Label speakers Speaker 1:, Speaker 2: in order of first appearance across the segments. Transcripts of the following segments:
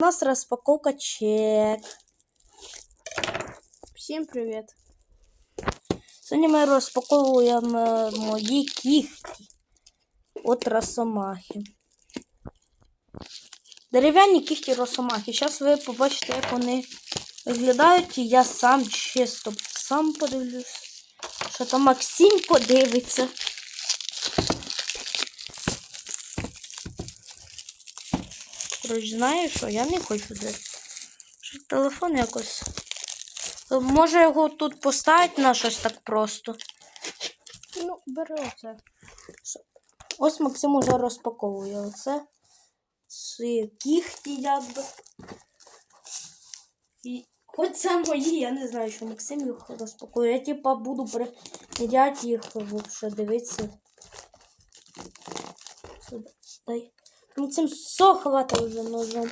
Speaker 1: У нас распаковка чек.
Speaker 2: Всім привіт.
Speaker 1: Сьогодні ми розпаковуємо мої кіхті от Росомахи. Дерев'яні кіхті Росомахи. Зараз ви побачите, як вони виглядають. Я сам чисто сам подивлюсь. Що там Максим подивиться. Коротше, знаєш що? Я не хочу дивитися. Телефон якось. Може його тут поставити на щось так просто.
Speaker 2: Ну, бери оце.
Speaker 1: Ось Максим уже розпаковує оце. Це кіхті якби. І це мої, я не знаю, що Максим їх розпакує. Я типа буду перевіряти їх, вообще дивитися. Сюди. Дай. Максим все хватає вже ножом.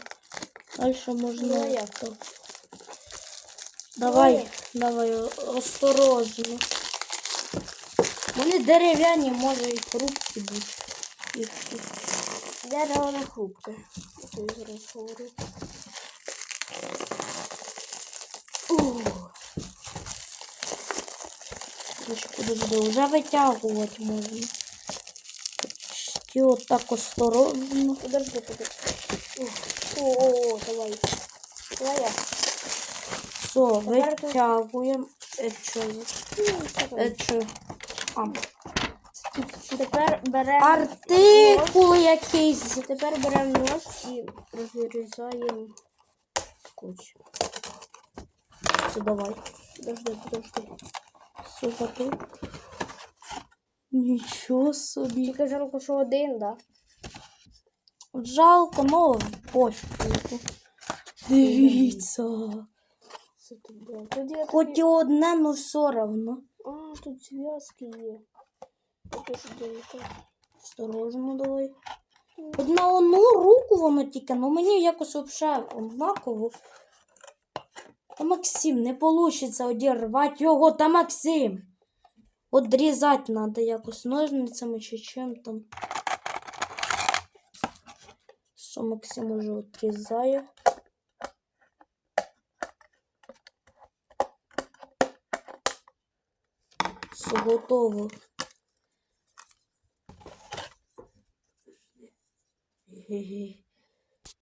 Speaker 1: Далі можна.
Speaker 2: Ну, як то?
Speaker 1: Давай,
Speaker 2: Ой.
Speaker 1: давай, осторожно. Вони дерев'яні, може і хрупкі тут.
Speaker 2: Дерево не хрупке. Зараз говорю.
Speaker 1: Подожди, вже витягувати можна. Почти отак осторожно.
Speaker 2: Подожди, подожди. О, давай. Давай я.
Speaker 1: Все, витягуємо. Що?
Speaker 2: Ну?
Speaker 1: Е? А.
Speaker 2: Тепер беремо
Speaker 1: Артикул якийсь.
Speaker 2: Тепер беремо нож і розрізаємо скотч.
Speaker 1: Все, давай.
Speaker 2: Подожди, подожди.
Speaker 1: Все готово. Нічого собі.
Speaker 2: Тільки жалко, що один, да?
Speaker 1: Жалко, ну пофігу. Дивіться. Хоч і одне, ну все одно.
Speaker 2: А, тут зв'язки є.
Speaker 1: Осторожно давай. Хоч на одну руку воно тільки, ну мені якось взагалі однаково. Та Максим, не вийде одірвати його, та Максим. Одрізати треба якось ножницями чи чим там. Що Максим уже отрізає. Все готово. Ге-ге.